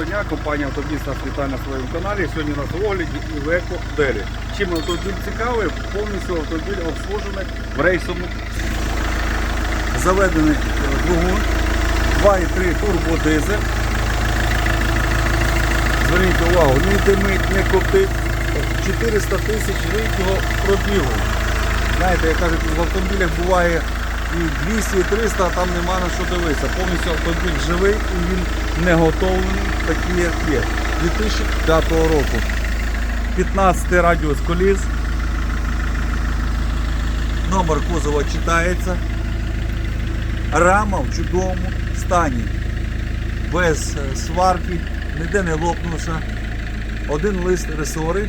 Доброго дня, компанія Автобіс нас вітає на своєму каналі. Сьогодні у нас огляді Iveco Делі. Чим автомобіль цікавий, повністю автомобіль обслужений в рейсовому. Заведений е, двигун 2,3 турбодизель. Зверніть увагу, не димить, не коптить. 400 тисяч рідного пробігу. Знаєте, як кажуть, в автомобілях буває і 200, і 300, а там нема на що дивитися. Повністю автомобіль живий і він не готовлений, такий як є. 2005 року. 15 радіус коліс. Номер кузова читається. Рама в чудовому стані. Без е, сварки, ніде не лопнувша. Один лист ресори.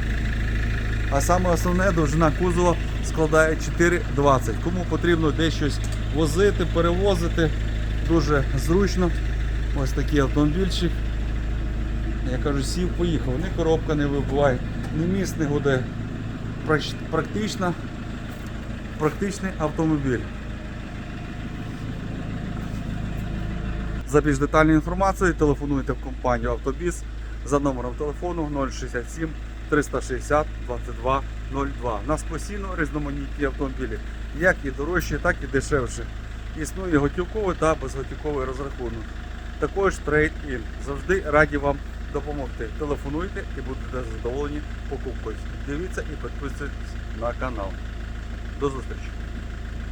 А саме основне довжина кузова складає 4,20. Кому потрібно десь щось возити, перевозити, дуже зручно. Ось такий автомобільчик. Я кажу, сів, поїхав. Ні коробка не вибуває, ні міст не гуде. Практично, практичний автомобіль. За більш детальною інформацією телефонуйте в компанію Автобіс за номером телефону 067 360 22 02. У нас постійно різноманітні автомобілі, як і дорожчі, так і дешевші. Існує готівковий та безготівковий розрахунок. Також трейд-ін. Завжди раді вам допомогти. Телефонуйте і будете задоволені покупкою. Дивіться і підписуйтесь на канал. До зустрічі!